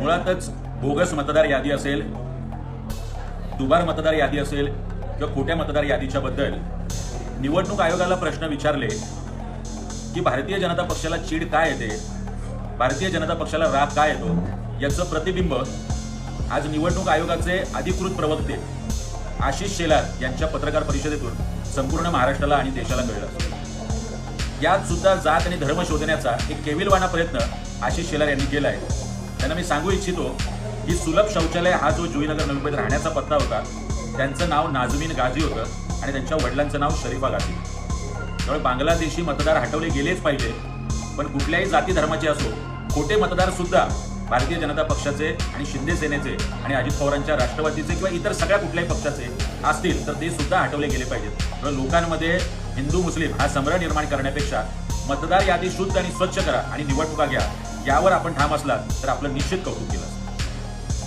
मुळातच बोगस मतदार यादी असेल दुबार मतदार यादी असेल किंवा खोट्या मतदार यादीच्या बद्दल निवडणूक आयोगाला प्रश्न विचारले की भारतीय जनता पक्षाला चीड काय येते? भारतीय जनता पक्षाला राग काय येतो? याचं प्रतिबिंब आज निवडणूक आयोगाचे अधिकृत प्रवक्ते आशिष शेलार यांच्या पत्रकार परिषदेतून संपूर्ण महाराष्ट्राला आणि देशाला कळलं. यात सुद्धा जात आणि धर्म शोधण्याचा एक केविलवाना प्रयत्न आशिष शेलार यांनी केला आहे. त्यांना मी सांगू इच्छितो की सुलभ शौचालय हा जो जुईनगर नवी मुंबईत राहण्याचा पत्ता होता त्यांचं नाव नाजमीन गाझी होतं आणि त्यांच्या वडिलांचं नाव शरीफा गाझी. त्यामुळे बांगलादेशी मतदार हटवले गेलेच पाहिजे पण कुठल्याही जाती धर्माचे असो खोटे मतदार सुद्धा भारतीय जनता पक्षाचे आणि शिंदे सेनेचे आणि अजित पवारांच्या राष्ट्रवादीचे किंवा इतर सगळ्या कुठल्याही पक्षाचे असतील तर ते सुद्धा हटवले गेले पाहिजेत. त्यामुळे लोकांमध्ये हिंदू मुस्लिम हा संग्रह निर्माण करण्यापेक्षा मतदार यादी शुद्ध आणि स्वच्छ करा आणि निवडणुका घ्या. यावर आपण ठाम असलात तर आपलं निश्चित कौतुक केलं असतं.